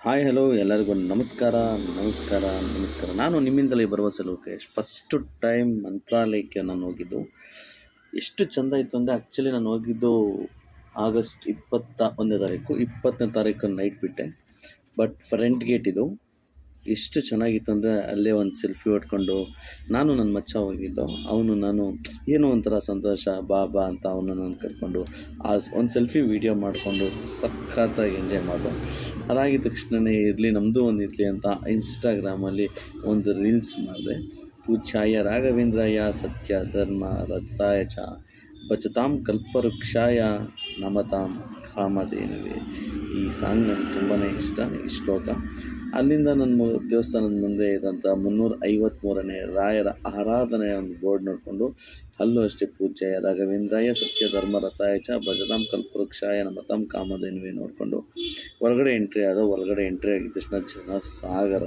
Hi hello ಎಲ್ಲರಿಗೂ ನಮಸ್ಕಾರ ನಮಸ್ಕಾರ ನಮಸ್ಕಾರ. ನಾನು ನಿಮ್ಮಿಂದಲೇ ಬರುವ ಲೋಕೇಶ್. ಫಸ್ಟು ಟೈಮ್ ಮಂತ್ರಾಲಯಕ್ಕೆ ನಾನು ಹೋಗಿದ್ದು. ಎಷ್ಟು ಚೆಂದ ಇತ್ತು ಅಂದರೆ ಆ್ಯಕ್ಚುಲಿ ನಾನು ಹೋಗಿದ್ದು ಆಗಸ್ಟ್ ಇಪ್ಪತ್ತ ಒಂದನೇ ತಾರೀಕು. ಇಪ್ಪತ್ತನೇ ತಾರೀಕು ನೈಟ್ ಬಿಟ್ಟೆ. ಬಟ್ ಫ್ರಂಟ್ ಗೇಟ್ ಇದು. ಎಷ್ಟು ಚೆನ್ನಾಗಿತ್ತು ಅಂದರೆ ಅಲ್ಲೇ ಒಂದು ಸೆಲ್ಫಿ ಹೊಡ್ಕೊಂಡು ನಾನು ನನ್ನ ಮಚ್ಚ ಹೋಗಿದ್ದು, ಅವನು ನಾನು ಏನೋ ಒಂಥರ ಸಂತೋಷ, ಬಾ ಬಾ ಅಂತ ಅವನು ನಾನು ಕರ್ಕೊಂಡು ಆ ಒಂದು ಸೆಲ್ಫಿ ವೀಡಿಯೋ ಮಾಡಿಕೊಂಡು ಸಖತ್ತಾಗಿ ಎಂಜಾಯ್ ಮಾಡಿದೆ. ಅದಾಗಿದ್ದ ತಕ್ಷಣವೇ ಇರಲಿ ನಮ್ಮದು ಒಂದು ಇರಲಿ ಅಂತ ಇನ್ಸ್ಟಾಗ್ರಾಮಲ್ಲಿ ಒಂದು ರೀಲ್ಸ್ ಮಾಡಿದೆ. ಪೂಜ್ಯಾಯ ರಾಘವೇಂದ್ರಯ್ಯ, ಸತ್ಯ, ಧರ್ಮ ರಥಾಯ ಚ ಭಜತಾಂ ಕಲ್ಪವೃಕ್ಷಾಯ ನಮತಾಂ ಕಾಮಧೇನುವೆ. ಈ ಸಾಂಗ್ ನನಗೆ ತುಂಬಾ ಇಷ್ಟ, ಈ ಶ್ಲೋಕ. ಅಲ್ಲಿಂದ ನನ್ನ ದೇವಸ್ಥಾನದ ಮುಂದೆ ಇದ್ದಂಥ ಮುನ್ನೂರ ಐವತ್ತ್ಮೂರನೇ ರಾಯರ ಆರಾಧನೆಯ ಒಂದು ಬೋರ್ಡ್ ನೋಡಿಕೊಂಡು ಅಲ್ಲೂ ಅಷ್ಟೇ ಪೂಜೆಯ, ರಾಘವೇಂದ್ರಾಯ ಸತ್ಯ ಧರ್ಮ ರಥಾಯ ಚ ಭಜತಾಂ ಕಲ್ಪವೃಕ್ಷಾಯ ನಮತಾಂ ಕಾಮಧೇನುವೆ ನೋಡಿಕೊಂಡು ಹೊರಗಡೆ ಎಂಟ್ರಿ ಆದ ಹೊರಗಡೆ ಎಂಟ್ರಿ ಆಗಿದ ತಕ್ಷಣ ಜನ, ಸಾಗರ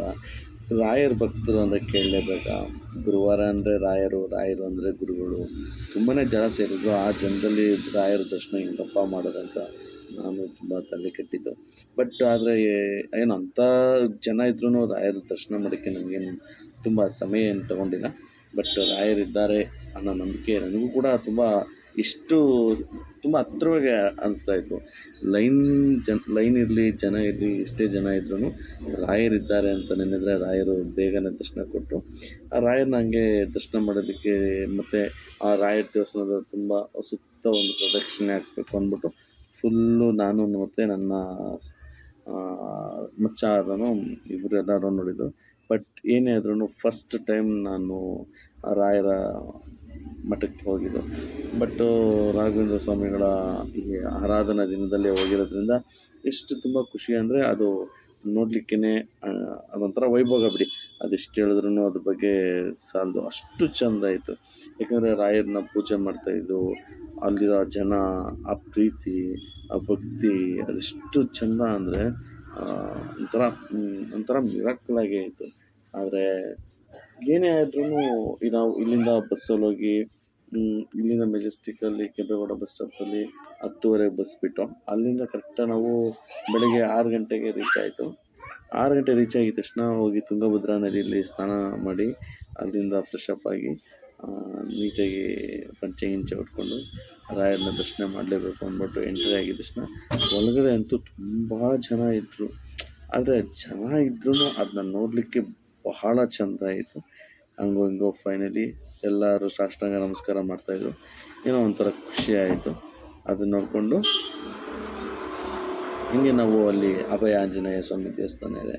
ರಾಯರ ಭಕ್ತರು ಅಂದರೆ ಕೇಳಲೇಬೇಕಾ. ಗುರುವಾರ ಅಂದರೆ ರಾಯರು ರಾಯರು ಅಂದರೆ ಗುರುಗಳು. ತುಂಬಾ ಜನ ಸೇರಿದ್ರು. ಆ ಜನದಲ್ಲಿ ರಾಯರ ದರ್ಶನ ಹೆಂಗಪ್ಪ ಮಾಡೋದಂತ ನಾನು ತುಂಬ ತಲೆ ಕೆಟ್ಟಿದ್ದು. ಬಟ್ ಆದರೆ ಏನು ಅಂಥ ಜನ ಇದ್ರೂ ರಾಯರ ದರ್ಶನ ಮಾಡೋಕ್ಕೆ ನನಗೇನು ತುಂಬ ಸಮಯ ಏನು ತಗೊಂಡಿಲ್ಲ. ಬಟ್ ರಾಯರಿದ್ದಾರೆ ಅನ್ನೋ ನಂಬಿಕೆ ನನಗೂ ಕೂಡ ತುಂಬ ಇಷ್ಟು ತುಂಬ ಹತ್ರವಾಗಿ ಅನಿಸ್ತಾ ಇತ್ತು. ಲೈನ್ ಜನ, ಲೈನ್ ಇರಲಿ, ಜನ ಇರಲಿ, ಎಷ್ಟೇ ಜನ ಇದ್ರೂ ರಾಯರಿದ್ದಾರೆ ಅಂತ ನೆನೆದ್ರೆ ರಾಯರು ಬೇಗನೆ ದರ್ಶನ ಕೊಟ್ಟರು ಆ ರಾಯರನ್ನ ಹಂಗೆ ದರ್ಶನ ಮಾಡೋದಕ್ಕೆ ಮತ್ತು ಆ ರಾಯರ ದೇವಸ್ಥಾನದ ತುಂಬ ಸುತ್ತ ಒಂದು ಪ್ರದಕ್ಷಿಣೆ ಹಾಕಬೇಕು ಅಂದ್ಬಿಟ್ಟು ಫುಲ್ಲು ನಾನು ಮತ್ತು ನನ್ನ ಮಚ್ಚ ಅದನ್ನು ಇಬ್ಬರು ಎಲ್ಲರೂ ನೋಡಿದ್ದು. ಬಟ್ ಏನೇ ಆದ್ರೂ ಫಸ್ಟ್ ಟೈಮ್ ನಾನು ರಾಯರ ಮಠಕ್ಕೆ ಹೋಗಿದ್ದು. ಬಟ್ ರಾಘವೇಂದ್ರ ಸ್ವಾಮಿಗಳ ಈ ಆರಾಧನಾ ದಿನದಲ್ಲಿ ಹೋಗಿರೋದ್ರಿಂದ ಎಷ್ಟು ತುಂಬ ಖುಷಿ ಅಂದರೆ ಅದು ನೋಡಲಿಕ್ಕೇ ಅದೊಂಥರ ವೈಭೋಗ ಬಿಡಿ. ಅದೆಷ್ಟು ಹೇಳಿದ್ರು ಅದ್ರ ಬಗ್ಗೆ ಸಾಲದು ಅಷ್ಟು ಚೆಂದ ಆಯಿತು. ಯಾಕಂದರೆ ರಾಯರನ್ನ ಪೂಜೆ ಮಾಡ್ತಾಯಿದ್ದು ಅಲ್ಲಿರೋ ಜನ, ಆ ಪ್ರೀತಿ, ಆ ಭಕ್ತಿ ಅದೆಷ್ಟು ಚೆಂದ ಅಂದರೆ ಒಂಥರ ಒಂಥರ ಮಿರಾಕಲಾಗೇ ಇತ್ತು ಆದರೆ ಏನೇ ಆದ್ರೂ ನಾವು ಇಲ್ಲಿಂದ ಬಸ್ಸಲ್ಲಿ ಹೋಗಿ ಇಲ್ಲಿಂದ ಮೆಜೆಸ್ಟಿಕಲ್ಲಿ ಕೆಂಪೇಗೌಡ ಬಸ್ ಸ್ಟಾಪಲ್ಲಿ ಹತ್ತುವರೆಗೆ ಬಸ್ ಬಿಟ್ಟು ಅಲ್ಲಿಂದ ಕರೆಕ್ಟಾಗಿ ನಾವು ಬೆಳಗ್ಗೆ ಆರು ಗಂಟೆಗೆ ರೀಚ್ ಆಯಿತು. ಆರು ಗಂಟೆ ರೀಚ್ ಆಗಿದ ತಕ್ಷಣ ಹೋಗಿ ತುಂಗಭದ್ರಾ ನದಿಯಲ್ಲಿ ಸ್ನಾನ ಮಾಡಿ ಅಲ್ಲಿಂದ ಫ್ರೆಶ್ ಅಪ್ ಆಗಿ ನೀಟಾಗಿ ಪಂಚೆ ಗಿಂಚೆ ಹೊಡ್ಕೊಂಡು ರಾಯರನ್ನ ದರ್ಶನ ಮಾಡಲೇಬೇಕು ಅಂದ್ಬಿಟ್ಟು ಎಂಟ್ರಿ ಆಗಿದ ತಕ್ಷಣ ಒಳಗಡೆ ಅಂತೂ ತುಂಬ ಜನ ಇದ್ದರು ಆದರೆ ಜನ ಇದ್ರೂ ಅದನ್ನ ನೋಡಲಿಕ್ಕೆ ಬಹಳ ಚಂದ ಆಯಿತು. ಹಂಗೋ ಹಿಂಗೋ ಫೈನಲಿ ಎಲ್ಲರೂ ಸಾಷ್ಟಾಂಗ ನಮಸ್ಕಾರ ಮಾಡ್ತಾಯಿದ್ರು ಏನೋ ಒಂಥರ ಖುಷಿ ಆಯಿತು. ಅದನ್ನು ನೋಡಿಕೊಂಡು ಹೀಗೆ ನಾವು ಅಲ್ಲಿ ಅಭಯ ಆಂಜನೇಯ ಸ್ವಾಮಿ ದೇವಸ್ಥಾನ ಇದೆ.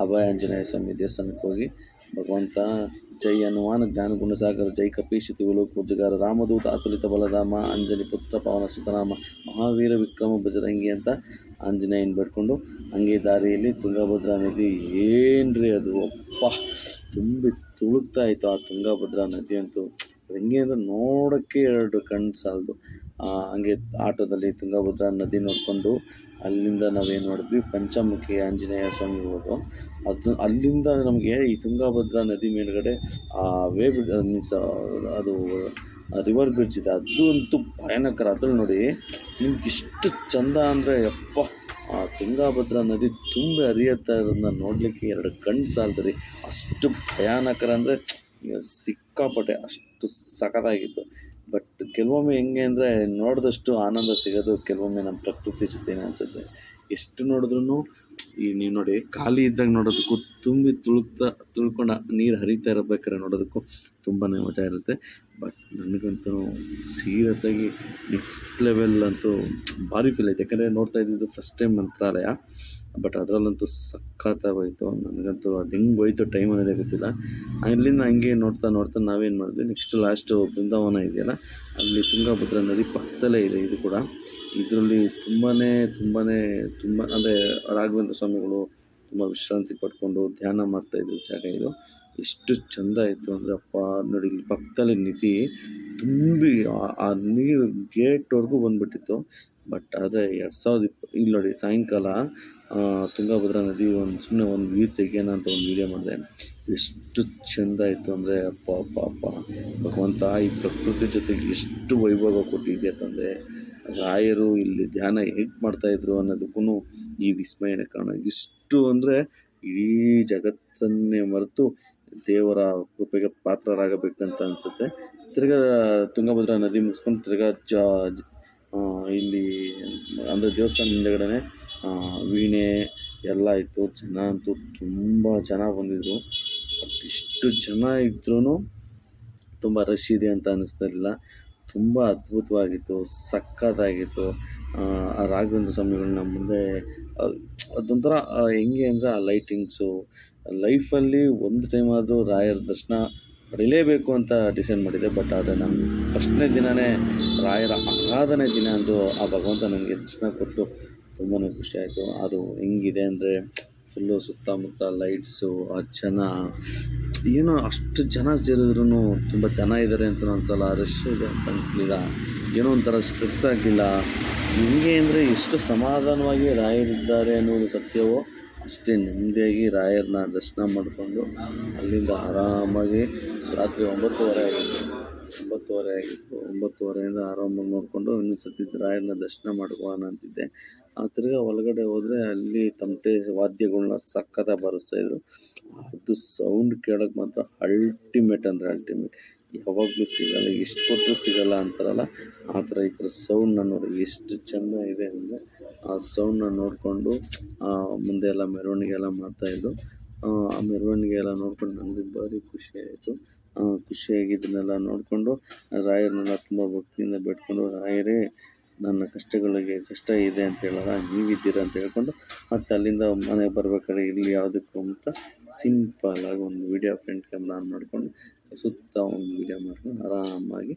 ಅಭಯ ಆಂಜನೇಯ ಸ್ವಾಮಿ ದೇವಸ್ಥಾನಕ್ಕೆ ಹೋಗಿ ಭಗವಂತ, ಜೈ ಹನುಮಾನ್, ಜ್ಞಾನ ಗುಣಸಾಗರ, ಜೈ ಕಪೀಶಿ ತಿಗುಲು ಪೂಜಗಾರ ರಾಮದೂತ, ಅತುಲಿತ ಬಲಧಾಮ, ಅಂಜಲಿ ಪುತ್ರ, ಪವನ ಸುತರಾಮ, ಮಹಾವೀರ ವಿಕ್ರಮ, ಭಜರಂಗಿ ಅಂತ ಆಂಜನೇಯನ ಬೇಡ್ಕೊಂಡು ಹಂಗೆ ದಾರಿಯಲ್ಲಿ ತುಂಗಭದ್ರಾ ನದಿ. ಏನ್ರಿ ಅದು? ಅಪ್ಪ, ತುಂಬಿ ತುಳುಕ್ತಾ ಇತ್ತು ಆ ತುಂಗಭದ್ರಾ ನದಿ ಅಂತೂ. ಹೆಂಗೆ ಅಂದರೆ ನೋಡೋಕ್ಕೆ ಎರಡು ಕಣ್ಣು ಸಾಲದು. ಹಂಗೆ ಆಟೋದಲ್ಲಿ ತುಂಗಭದ್ರಾ ನದಿ ನೋಡಿಕೊಂಡು ಅಲ್ಲಿಂದ ನಾವೇನು ಮಾಡಿದ್ವಿ? ಪಂಚಮುಖಿ ಆಂಜನೇಯ ಸ್ವಾಮಿ ಹೋದ್ರು ಅದು ಅಲ್ಲಿಂದ ನಮಗೆ ಈ ತುಂಗಭದ್ರಾ ನದಿ ಮೇಲ್ಗಡೆ ಆ ವೇ ಬ್ರಿಡ್ಜ್ ಮೀನ್ಸ್ ಅದು ರಿವರ್ ಬ್ರಿಡ್ಜ್ ಇದೆ. ಅದು ಅಂತೂ ಭಯಾನಕರ. ಅದ್ರಲ್ಲಿ ನೋಡಿ ನಿಮ್ಗೆ ಇಷ್ಟು ಚಂದ ಅಂದರೆ ಯಪ್ಪ, ಆ ತುಂಗಭದ್ರಾ ನದಿ ತುಂಬ ಹರಿಯುತ್ತಾ ಇರೋದನ್ನ ನೋಡಲಿಕ್ಕೆ ಎರಡು ಕಣ್ಣು ಸಾಲದ್ರಿ. ಅಷ್ಟು ಭಯಾನಕರ ಅಂದರೆ ಸಿಕ್ಕಾಪಟ್ಟೆ. ಅಷ್ಟು ಸಖತ್ತಾಗಿತ್ತು. ಬಟ್ ಕೆಲವೊಮ್ಮೆ ಹೆಂಗೆ ಅಂದರೆ ನೋಡಿದಷ್ಟು ಆನಂದ ಸಿಗೋದು ಕೆಲವೊಮ್ಮೆ ನಮ್ಮ ಪ್ರಕೃತಿ ಜೊತೆನೇ ಅನಿಸುತ್ತೆ. ಎಷ್ಟು ನೋಡಿದ್ರೂ ಈ ನೀವು ನೋಡಿ, ಖಾಲಿ ಇದ್ದಾಗ ನೋಡೋದಕ್ಕೂ ತುಂಬಿ ತುಳುಕ್ತಾ, ತುಳ್ಕೊಂಡು ನೀರು ಹರಿತಾ ಇರಬೇಕಾದ್ರೆ ನೋಡೋದಕ್ಕೂ ತುಂಬಾ ಮಜಾ ಇರುತ್ತೆ. ಬಟ್ ನನಗಂತೂ ಸೀರಿಯಸ್ ಆಗಿ ನೆಕ್ಸ್ಟ್ ಲೆವೆಲ್ ಅಂತೂ ಭಾರಿ ಫೀಲ್ ಆಯ್ತು ಯಾಕಂದರೆ ನೋಡ್ತಾ ಇದ್ದಿದ್ದು ಫಸ್ಟ್ ಟೈಮ್ ಮಂತ್ರಾಲಯ. ಬಟ್ ಅದರಲ್ಲಂತೂ ಹೋಯ್ತು ನನಗಂತೂ ಅದು ಹೆಂಗೆ ಹೋಯ್ತು ಟೈಮ್ ಅನ್ನೋದೇ ಗೊತ್ತಿಲ್ಲ. ಅಲ್ಲಿಂದ ಹಂಗೆ ನೋಡ್ತಾ ನೋಡ್ತಾ ನಾವೇನು ಮಾಡಿದ್ವಿ? ನೆಕ್ಸ್ಟ್ ಲಾಸ್ಟು ಬೃಂದಾವನ ಇದೆಯಲ್ಲ, ಅಲ್ಲಿ ತುಂಗಭದ್ರಾ ನದಿ ಪಕ್ಕದಲ್ಲೇ ಇದೆ ಇದು ಕೂಡ. ಇದರಲ್ಲಿ ತುಂಬಾ ತುಂಬಾ ತುಂಬ, ಅಂದರೆ ರಾಘವೇಂದ್ರ ಸ್ವಾಮಿಗಳು ತುಂಬ ವಿಶ್ರಾಂತಿ ಪಡ್ಕೊಂಡು ಧ್ಯಾನ ಮಾಡ್ತಾಯಿದ್ರು ಜಾಗ ಇದು. ಎಷ್ಟು ಚಂದ ಇತ್ತು ಅಂದರೆ ಅಪ್ಪ, ನೋಡಿ ಇಲ್ಲಿ ಪಕ್ಕದಲ್ಲಿ ನದಿ ತುಂಬಿ, ಆ- ನೀರು ಗೇಟ್ವರೆಗೂ ಬಂದುಬಿಟ್ಟಿತ್ತು. ಬಟ್ ಅದೇ ಎರಡು ಸಾವಿರದ ಇಪ್ಪ ಇಲ್ಲಿ ನೋಡಿ ಸಾಯಂಕಾಲ ತುಂಗಭದ್ರಾ ನದಿ ಒಂದು ಸುಮ್ಮನೆ ಒಂದು ವ್ಯೂ ತೆಗಿಯೋಣ ಅಂತ ಒಂದು ವೀಡಿಯೋ ಮಾಡಿದೆ. ಎಷ್ಟು ಚೆಂದ ಇತ್ತು ಅಂದರೆ ಅಪ್ಪ ಅಪ್ಪ ಅಪ್ಪ. ಭಗವಂತ ಈ ಪ್ರಕೃತಿ ಜೊತೆಗೆ ಎಷ್ಟು ವೈಭವ ಕೊಟ್ಟಿದೆ ತಂದೆ. ರಾಯರು ಇಲ್ಲಿ ಧ್ಯಾನ ಹೇಗೆ ಮಾಡ್ತಾಯಿದ್ರು ಅನ್ನೋದಕ್ಕೂ ಈ ವಿಸ್ಮಯನ ಕಾರಣ. ಇಷ್ಟು ಅಂದರೆ ಇಡೀ ಜಗತ್ತನ್ನೇ ಮರೆತು ದೇವರ ಕೃಪೆಗೆ ಪಾತ್ರರಾಗಬೇಕಂತ ಅನಿಸುತ್ತೆ. ತಿರ್ಗಾ ತುಂಗಭದ್ರಾ ನದಿ ಮುಗಿಸ್ಕೊಂಡು ತಿರ್ಗಾ ಜ ಇಲ್ಲಿ ಅಂದರೆ ದೇವಸ್ಥಾನ ಹಿಂದೆಗಡೆನೆ ವೀಣೆ ಎಲ್ಲ ಇತ್ತು. ಜನ ಅಂತೂ ತುಂಬ ಜನ ಬಂದಿದ್ದರು ಇಷ್ಟು ಜನ ಇದ್ರೂ ತುಂಬ ರಶ್ ಇದೆ ಅಂತ ಅನ್ನಿಸ್ತಿರಲಿಲ್ಲ ತುಂಬ ಅದ್ಭುತವಾಗಿತ್ತು ಸಕ್ಕತ್ತಾಗಿತ್ತು ಆ, ರಾಘವೇಂದ್ರ ಸ್ವಾಮಿಗಳನ್ನ ಮುಂದೆ ಅದೊಂಥರ ಹೆಂಗೆ ಅಂದರೆ ಆ ಲೈಟಿಂಗ್ಸು ಲೈಫಲ್ಲಿ ಒಂದು ಟೈಮ್ ಆದರೂ ರಾಯರ ದರ್ಶನ ಪಡಿಲೇಬೇಕು ಅಂತ ಡಿಸೈಡ್ ಮಾಡಿದೆ ಬಟ್ ಆದರೆ ನಾನು ಫಸ್ಟ್ನೇ ದಿನವೇ ರಾಯರ ಆರಾಧನೆ ದಿನ ಅಂದು ಆ ಭಗವಂತ ನನಗೆ ದರ್ಶನ ಕೊಟ್ಟು ತುಂಬಾ ಖುಷಿಯಾಯಿತು ಅದು ಹೆಂಗಿದೆ ಅಂದರೆ ಫುಲ್ಲು ಸುತ್ತಮುತ್ತ ಲೈಟ್ಸು ಆ ಜನ ಏನೋ ಅಷ್ಟು ಜನ ಸೇರಿದ್ರು ತುಂಬ ಜನ ಇದ್ದಾರೆ ಅಂತ ಅನ್ಸಲ್ಲ ರಶ್ ಇದೆ ಅಂತ ಅನಿಸ್ಲಿಲ್ಲ ಏನೋ ಒಂಥರ ಸ್ಟ್ರೆಸ್ ಆಗಿಲ್ಲ. ಹೆಂಗೆ ಅಂದರೆ ಎಷ್ಟು ಸಮಾಧಾನವಾಗಿ ರಾಯರಿದ್ದಾರೆ ಅನ್ನೋದು ಸತ್ಯವೋ ಅಷ್ಟೇ ನೆಮ್ಮದಿಯಾಗಿ ರಾಯರನ್ನ ದರ್ಶನ ಮಾಡಿಕೊಂಡು ಅಲ್ಲಿಂದ ಆರಾಮಾಗಿ ರಾತ್ರಿ ಒಂಬತ್ತುವರೆ ಆಗಿತ್ತು. ಒಂಬತ್ತುವರೆ ಆಗಿತ್ತು. ಒಂಬತ್ತುವರೆಯಿಂದ ಆರಾಮಾಗಿ ನೋಡಿಕೊಂಡು ಇನ್ನೊಂದು ಸರ್ತಿ ರಾಯರನ್ನ ದರ್ಶನ ಮಾಡ್ಕೋಣ ಅಂತಿದ್ದೆ. ಆ ತಿರ್ಗಿ ಒಳಗಡೆ ಹೋದರೆ ಅಲ್ಲಿ ತಮಟೆ ವಾದ್ಯಗಳನ್ನ ಸಖತ್ತಾಗಿ ಬಾರಿಸ್ತಾಯಿದ್ರು ಅದು ಸೌಂಡ್ ಕೇಳೋಕ್ಕೆ ಮಾತ್ರ ಅಲ್ಟಿಮೇಟ್ ಅಂದರೆ ಅಲ್ಟಿಮೇಟ್ ಯಾವಾಗಲೂ ಸಿಗಲ್ಲ ಎಷ್ಟು ಕೊಟ್ಟರು ಸಿಗಲ್ಲ ಅಂತಾರಲ್ಲ, ಆ ಥರ ಈ ಥರ ಸೌಂಡ್ನ ನೋಡಿ ಎಷ್ಟು ಚೆಂದ ಇದೆ ಅಂದರೆ ಆ ಸೌಂಡ್ನ ನೋಡಿಕೊಂಡು ಮುಂದೆ ಎಲ್ಲ ಮೆರವಣಿಗೆ ಎಲ್ಲ ಮಾಡ್ತಾಯಿದ್ದು ಆ ಮೆರವಣಿಗೆ ಎಲ್ಲ ನೋಡ್ಕೊಂಡು ನನಗೆ ಭಾರಿ ಖುಷಿ ಆಯಿತು. ಖುಷಿಯಾಗಿ ಇದನ್ನೆಲ್ಲ ನೋಡಿಕೊಂಡು, ರಾಯರನ್ನೆಲ್ಲ ತುಂಬ ಭಕ್ತಿಯಿಂದ ಬೇಡ್ಕೊಂಡು, ರಾಯರೇ, ನನ್ನ ಕಷ್ಟಗಳಿಗೆ ಕಷ್ಟ ಇದೆ ಅಂತ ಹೇಳಲ್ಲ, ನೀವಿದ್ದೀರಾ ಅಂತ ಹೇಳ್ಕೊಂಡು, ಮತ್ತು ಅಲ್ಲಿಂದ ಮನೆಗೆ ಬರ್ಬೇಕಾದ್ರೆ ಇಲ್ಲಿ ಯಾವುದಕ್ಕೂ ಅಂತ ಸಿಂಪಲಾಗಿ ಒಂದು ವೀಡಿಯೋ ಫ್ರೆಂಡ್ ಕ್ಯಾಮ್ರಾ ಆನ್ ಮಾಡ್ಕೊಂಡು ಸುತ್ತ ಒಂದು ವೀಡಿಯೋ ಮಾಡ್ಕೊಂಡು ಆರಾಮಾಗಿ